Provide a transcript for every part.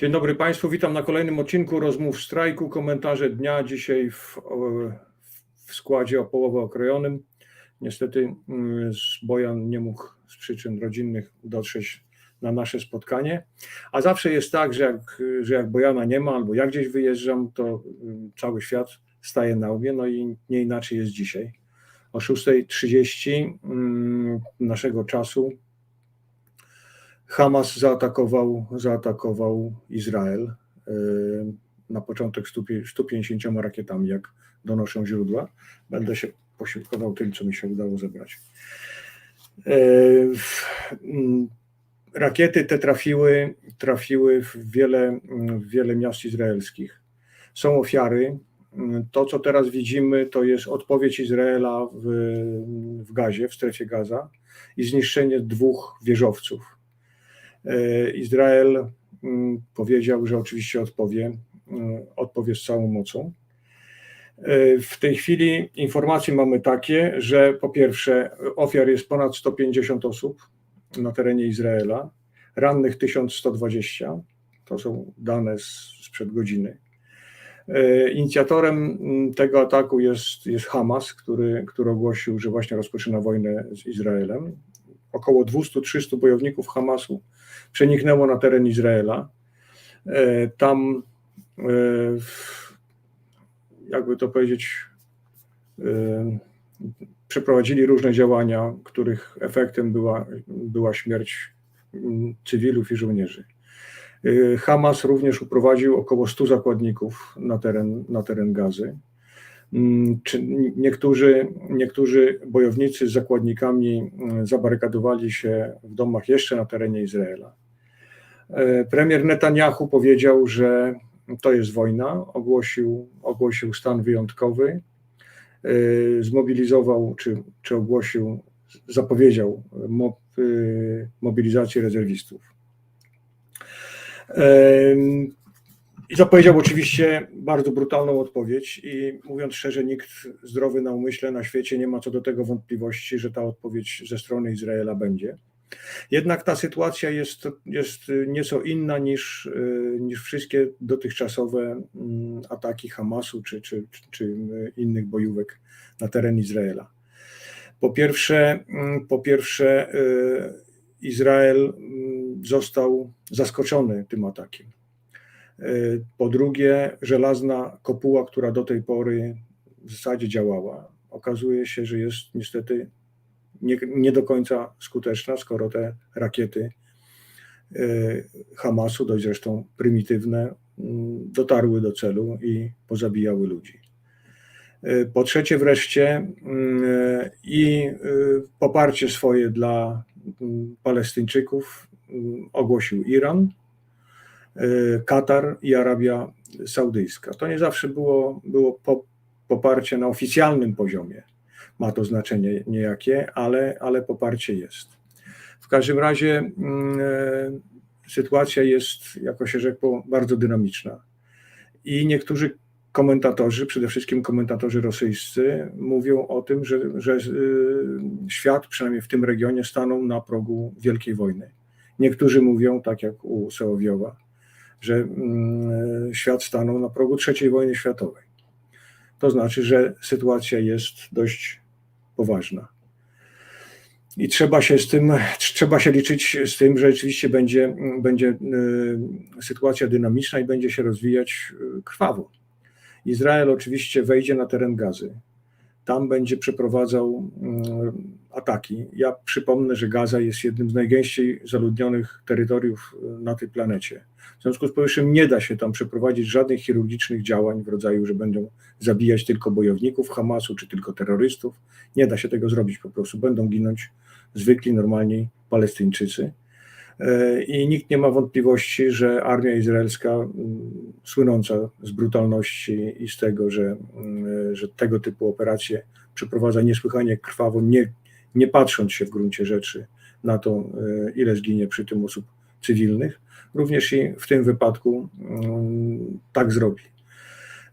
Dzień dobry Państwu, witam na kolejnym odcinku rozmów strajku, komentarze dnia dzisiaj w, w składzie o połowę okrojonym. Niestety mm, Bojan nie mógł z przyczyn rodzinnych dotrzeć na nasze spotkanie, a zawsze jest tak, że jak, że jak Bojana nie ma albo ja gdzieś wyjeżdżam, to mm, cały świat staje na łbie, no i nie inaczej jest dzisiaj. O 6.30 mm, naszego czasu Hamas zaatakował, zaatakował Izrael e, na początek 150 rakietami, jak donoszą źródła. Będę się posiłkował tym, co mi się udało zebrać. E, rakiety te trafiły, trafiły w wiele, w wiele miast izraelskich. Są ofiary. To, co teraz widzimy, to jest odpowiedź Izraela w, w Gazie, w strefie Gaza i zniszczenie dwóch wieżowców Izrael mm, powiedział, że oczywiście odpowie, mm, odpowie z całą mocą. E, w tej chwili informacje mamy takie, że po pierwsze ofiar jest ponad 150 osób na terenie Izraela, rannych 1120, to są dane sprzed godziny. E, inicjatorem mm, tego ataku jest, jest Hamas, który, który ogłosił, że właśnie rozpoczyna wojnę z Izraelem. Około 200-300 bojowników Hamasu przeniknęło na teren Izraela. E, tam, e, jakby to powiedzieć, e, przeprowadzili różne działania, których efektem była, była śmierć cywilów i żołnierzy. Hamas również uprowadził około 100 zakładników na teren, na teren gazy. Mm, czy niektórzy, niektórzy bojownicy z zakładnikami mm, zabarykadowali się w domach jeszcze na terenie Izraela. E, premier Netanyahu powiedział, że to jest wojna, ogłosił, ogłosił stan wyjątkowy, e, zmobilizował czy, czy ogłosił, zapowiedział e, mobilizację rezerwistów. I zapowiedział oczywiście bardzo brutalną odpowiedź i mówiąc szczerze, nikt zdrowy na umyśle na świecie nie ma co do tego wątpliwości, że ta odpowiedź ze strony Izraela będzie. Jednak ta sytuacja jest, jest nieco inna niż, niż wszystkie dotychczasowe mm, ataki Hamasu czy, czy, czy innych bojówek na teren Izraela. Po pierwsze, mm, po pierwsze y, Izrael mm, został zaskoczony tym atakiem. Y, po drugie, żelazna kopuła, która do tej pory w zasadzie działała, okazuje się, że jest niestety nie, nie do końca skuteczna, skoro te rakiety y, Hamasu, dość zresztą prymitywne, mm, dotarły do celu i pozabijały ludzi. Y, po trzecie, wreszcie, i poparcie swoje dla mm, Palestyńczyków ogłosił Iran, Katar i Arabia Saudyjska. To nie zawsze było, było poparcie na oficjalnym poziomie. Ma to znaczenie niejakie, ale, ale poparcie jest. W każdym razie mm, e, sytuacja jest, jako się rzekło, bardzo dynamiczna. I niektórzy komentatorzy, przede wszystkim komentatorzy rosyjscy, mówią o tym, że, że y, świat, przynajmniej w tym regionie, stanął na progu wielkiej wojny. Niektórzy mówią, tak jak u Sołowiowa, że mm, świat stanął na progu III wojny światowej. To znaczy, że sytuacja jest dość poważna. I trzeba się z tym, trzeba się liczyć z tym, że rzeczywiście będzie, będzie y, sytuacja dynamiczna i będzie się rozwijać y, krwawo. Izrael oczywiście wejdzie na teren gazy tam będzie przeprowadzał mm, ataki. Ja przypomnę, że Gaza jest jednym z najgęściej zaludnionych terytoriów e, na tej planecie. W związku z powyższym nie da się tam przeprowadzić żadnych chirurgicznych działań w rodzaju, że będą zabijać tylko bojowników Hamasu czy tylko terrorystów. Nie da się tego zrobić po prostu. Będą ginąć zwykli, normalni Palestyńczycy. I nikt nie ma wątpliwości, że armia izraelska, mm, słynąca z brutalności i z tego, że, mm, że tego typu operacje przeprowadza niesłychanie krwawo, nie, nie patrząc się w gruncie rzeczy na to, e, ile zginie przy tym osób cywilnych, również i w tym wypadku mm, tak zrobi.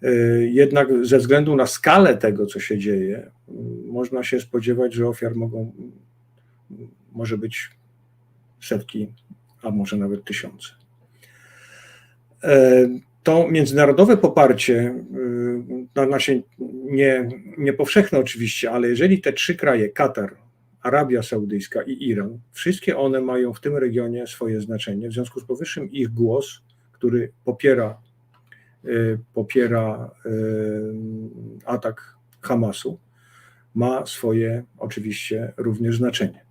E, jednak ze względu na skalę tego, co się dzieje, można się spodziewać, że ofiar mogą, może być setki, a może nawet tysiące. E, to międzynarodowe poparcie, na nasze nie, nie powszechne oczywiście, ale jeżeli te trzy kraje, Katar, Arabia Saudyjska i Iran, wszystkie one mają w tym regionie swoje znaczenie. W związku z powyższym ich głos, który popiera, popiera atak Hamasu, ma swoje oczywiście również znaczenie.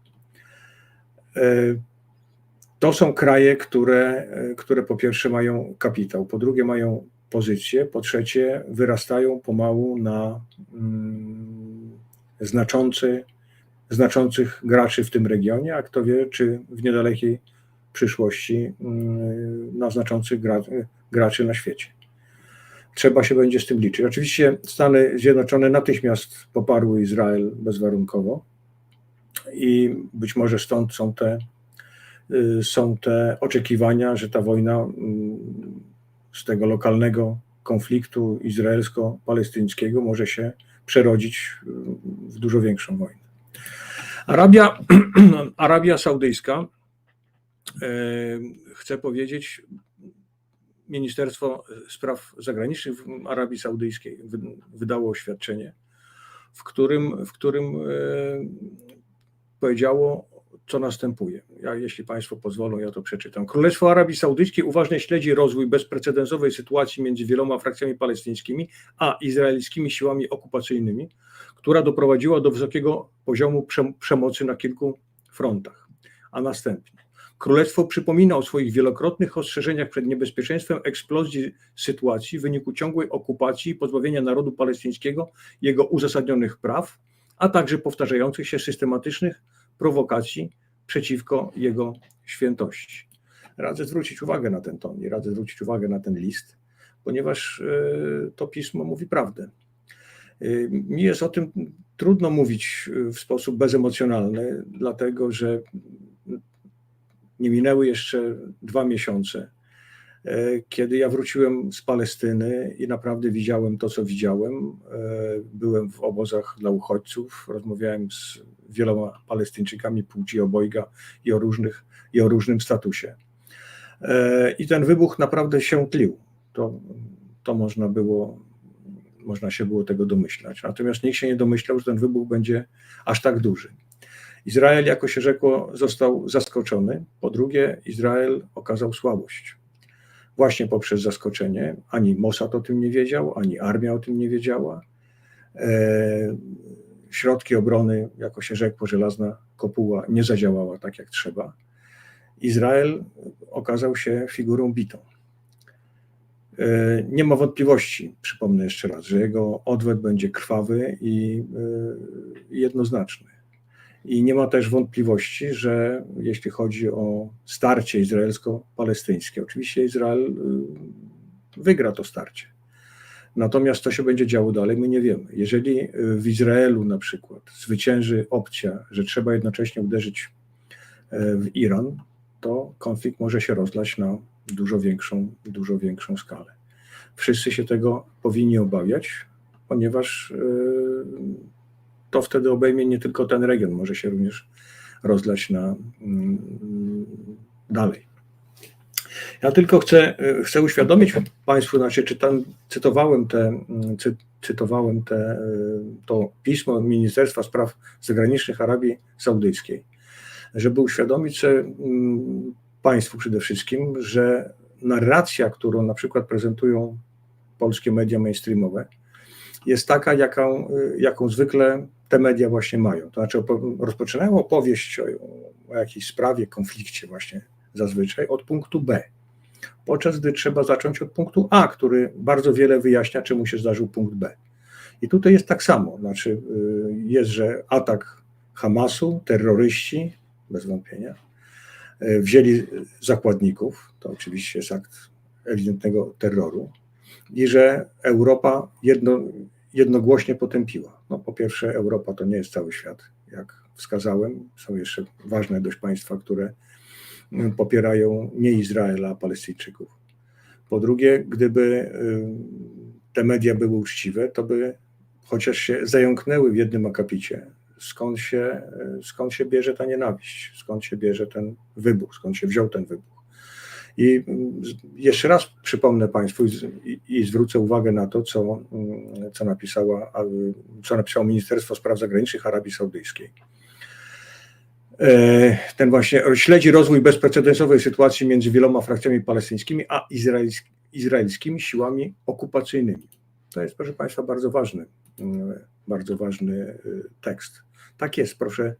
To są kraje, które, które po pierwsze mają kapitał, po drugie mają pozycję, po trzecie wyrastają pomału na mm, znaczący, znaczących graczy w tym regionie, a kto wie, czy w niedalekiej przyszłości mm, na znaczących gra, graczy na świecie. Trzeba się będzie z tym liczyć. Oczywiście Stany Zjednoczone natychmiast poparły Izrael bezwarunkowo i być może stąd są te są te oczekiwania, że ta wojna mm, z tego lokalnego konfliktu izraelsko-palestyńskiego może się przerodzić y, w dużo większą wojnę. Arabia, Arabia Saudyjska, y, chcę powiedzieć, Ministerstwo Spraw Zagranicznych Arabii Saudyjskiej wydało oświadczenie, w którym, w którym powiedziało co następuje. Ja, jeśli Państwo pozwolą, ja to przeczytam. Królestwo Arabii Saudyjskiej uważnie śledzi rozwój bezprecedensowej sytuacji między wieloma frakcjami palestyńskimi a izraelskimi siłami okupacyjnymi, która doprowadziła do wysokiego poziomu przemocy na kilku frontach. A następnie. Królestwo przypomina o swoich wielokrotnych ostrzeżeniach przed niebezpieczeństwem eksplozji sytuacji w wyniku ciągłej okupacji i pozbawienia narodu palestyńskiego jego uzasadnionych praw, a także powtarzających się systematycznych prowokacji przeciwko jego świętości. Radzę zwrócić uwagę na ten ton i radzę zwrócić uwagę na ten list, ponieważ e, to pismo mówi prawdę. E, mi jest o tym trudno mówić w sposób bezemocjonalny, dlatego że nie minęły jeszcze dwa miesiące, e, kiedy ja wróciłem z Palestyny i naprawdę widziałem to, co widziałem. Byłem w obozach dla uchodźców, rozmawiałem z wieloma Palestyńczykami płci obojga i o, różnych, i o różnym statusie. E, I ten wybuch naprawdę się tlił. To, to można było, można się było tego domyślać. Natomiast nikt się nie domyślał, że ten wybuch będzie aż tak duży. Izrael, jako się rzekło, został zaskoczony. Po drugie, Izrael okazał słabość. Właśnie poprzez zaskoczenie. Ani Mossad o tym nie wiedział, ani armia o tym nie wiedziała. E, środki obrony, jako się rzekło, żelazna kopuła nie zadziałała tak jak trzeba. Izrael okazał się figurą bitą. E, nie ma wątpliwości, przypomnę jeszcze raz, że jego odwet będzie krwawy i e, jednoznaczny. I nie ma też wątpliwości, że jeśli chodzi o starcie izraelsko-palestyńskie, oczywiście Izrael e, wygra to starcie. Natomiast co się będzie działo dalej, my nie wiemy. Jeżeli y, w Izraelu na przykład zwycięży opcja, że trzeba jednocześnie uderzyć e, w Iran, to konflikt może się rozlać na dużo większą, dużo większą skalę. Wszyscy się tego powinni obawiać, ponieważ y, to wtedy obejmie nie tylko ten region, może się również rozlać na mm, dalej. Ja tylko chcę, e, chcę uświadomić Państwu, znaczy czytam, cytowałem, te, mm, cy, cytowałem te, e, to pismo Ministerstwa Spraw Zagranicznych Arabii Saudyjskiej, żeby uświadomić mm, Państwu przede wszystkim, że narracja, którą na przykład prezentują polskie media mainstreamowe, jest taka, jaką, e, jaką zwykle te media właśnie mają. To znaczy rozpoczynają opowieść o, o jakiejś sprawie, konflikcie właśnie zazwyczaj od punktu B podczas gdy trzeba zacząć od punktu A, który bardzo wiele wyjaśnia, czemu się zdarzył punkt B. I tutaj jest tak samo, znaczy y, jest, że atak Hamasu, terroryści, bez wątpienia, y, wzięli zakładników, to oczywiście jest akt ewidentnego terroru, i że Europa jedno, jednogłośnie potępiła. No, po pierwsze, Europa to nie jest cały świat, jak wskazałem. Są jeszcze ważne dość państwa, które popierają nie Izraela, a Palestyńczyków. Po drugie, gdyby y, te media były uczciwe, to by chociaż się zająknęły w jednym akapicie, skąd się, y, skąd się bierze ta nienawiść, skąd się bierze ten wybuch, skąd się wziął ten wybuch. I mm, jeszcze raz przypomnę Państwu i, i, zwrócę uwagę na to, co, mm, co, napisała, co napisało Ministerstwo Spraw Zagranicznych Arabii Saudyjskiej. E, Ten właśnie śledzi rozwój bezprecedensowej sytuacji między wieloma frakcjami palestyńskimi a izraelsk- izraelskimi siłami okupacyjnymi. To jest, proszę Państwa, bardzo ważny, mm, bardzo ważny y, tekst. Tak jest, proszę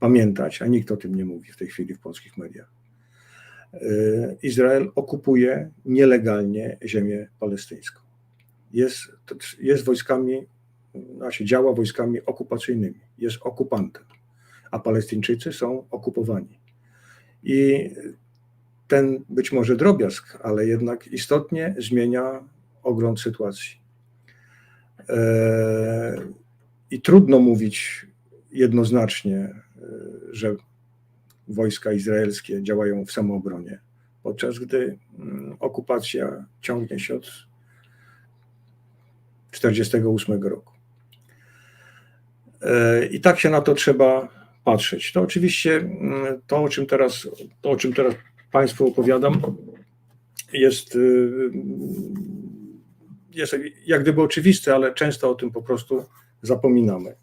pamiętać, a nikt o tym nie mówi w tej chwili w polskich mediach. Y, Izrael okupuje nielegalnie ziemię palestyńską. Jest, jest wojskami, znaczy działa wojskami okupacyjnymi, jest okupantem, a Palestyńczycy są okupowani. I ten być może drobiazg, ale jednak istotnie zmienia ogląd sytuacji. E, I trudno mówić jednoznacznie, e, że wojska izraelskie działają w samoobronie, podczas gdy mm, okupacja ciągnie się od 1948 roku. E, I tak się na to trzeba patrzeć. To oczywiście mm, to, o czym teraz, to, o czym teraz Państwu opowiadam, jest, y, jest jak gdyby oczywiste, ale często o tym po prostu zapominamy.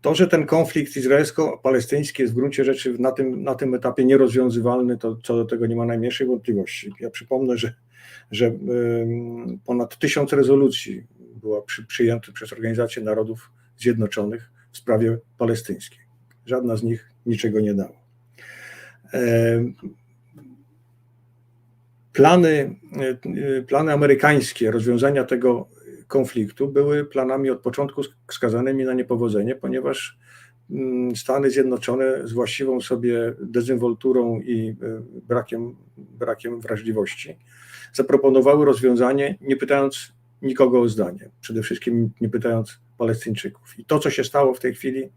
To, że ten konflikt izraelsko-palestyński jest w gruncie rzeczy na tym, na tym etapie nierozwiązywalny, to co do tego nie ma najmniejszej wątpliwości. Ja przypomnę, że, że ponad tysiąc rezolucji była przy, przyjętych przez Organizację Narodów Zjednoczonych w sprawie palestyńskiej. Żadna z nich niczego nie dała. Plany, y, plany amerykańskie rozwiązania tego konfliktu były planami od początku skazanymi na niepowodzenie, ponieważ mm, Stany Zjednoczone z właściwą sobie dezynwolturą i y, brakiem, brakiem wrażliwości zaproponowały rozwiązanie, nie pytając nikogo o zdanie, przede wszystkim nie pytając Palestyńczyków. I to, co się stało w tej chwili e,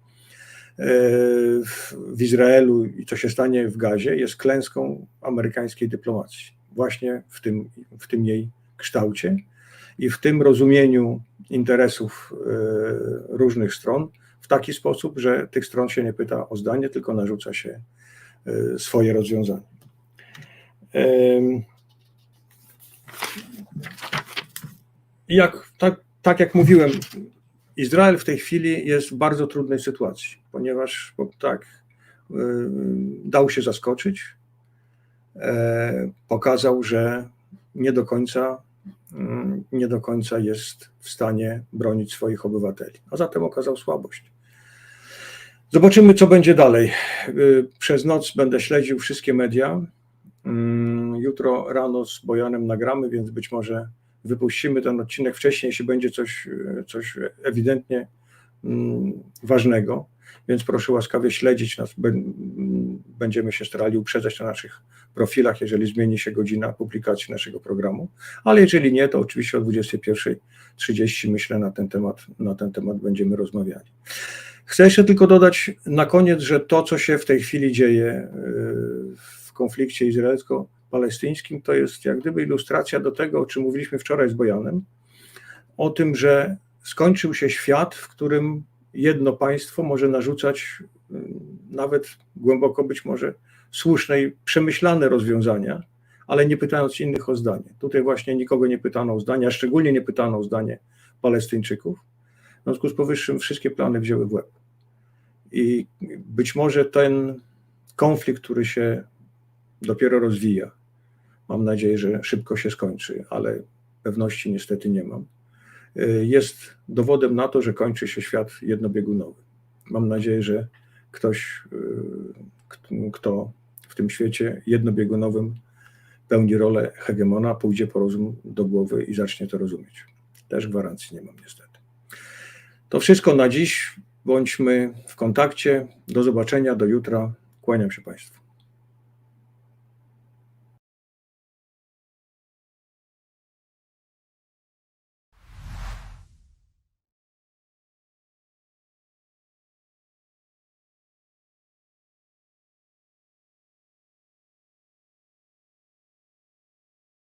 w Izraelu i co się stanie w Gazie, jest klęską amerykańskiej dyplomacji. Właśnie w tym, w tym jej kształcie i w tym rozumieniu interesów e, różnych stron w taki sposób, że tych stron się nie pyta o zdanie, tylko narzuca się e, swoje rozwiązanie. Jak, tak, tak jak mówiłem, Izrael w tej chwili jest w bardzo trudnej sytuacji, ponieważ bo tak y, dał się zaskoczyć, e, pokazał, że nie do końca nie do końca jest w stanie bronić swoich obywateli, a zatem okazał słabość. Zobaczymy, co będzie dalej. Y, Przez noc będę śledził wszystkie media. Mm, Jutro rano z Bojanem nagramy, więc być może wypuścimy ten odcinek wcześniej, jeśli będzie coś, coś ewidentnie mm, ważnego. Więc proszę łaskawie śledzić nas. Bę- Będziemy się starali uprzedzać na naszych profilach, jeżeli zmieni się godzina publikacji naszego programu. Ale jeżeli nie, to oczywiście o 21.30 myślę na ten temat, na ten temat będziemy rozmawiali. Chcę jeszcze tylko dodać na koniec, że to, co się w tej chwili dzieje yy, w konflikcie izraelsko-palestyńskim, to jest jak gdyby ilustracja do tego, o czym mówiliśmy wczoraj z Bojanem, o tym, że skończył się świat, w którym jedno państwo może narzucać yy, nawet głęboko być może słuszne i przemyślane rozwiązania, ale nie pytając innych o zdanie. Tutaj właśnie nikogo nie pytano o zdanie, a szczególnie nie pytano o zdanie Palestyńczyków. W związku z powyższym wszystkie plany wzięły w łeb. I być może ten konflikt, który się dopiero rozwija, mam nadzieję, że szybko się skończy, ale pewności niestety nie mam, jest dowodem na to, że kończy się świat jednobiegunowy. Mam nadzieję, że ktoś, y, kto w tym świecie jednobiegunowym pełni rolę hegemona, pójdzie po rozum do głowy i zacznie to rozumieć. Też gwarancji nie mam niestety. To wszystko na dziś. Bądźmy w kontakcie. Do zobaczenia, do jutra. Kłaniam się Państwu.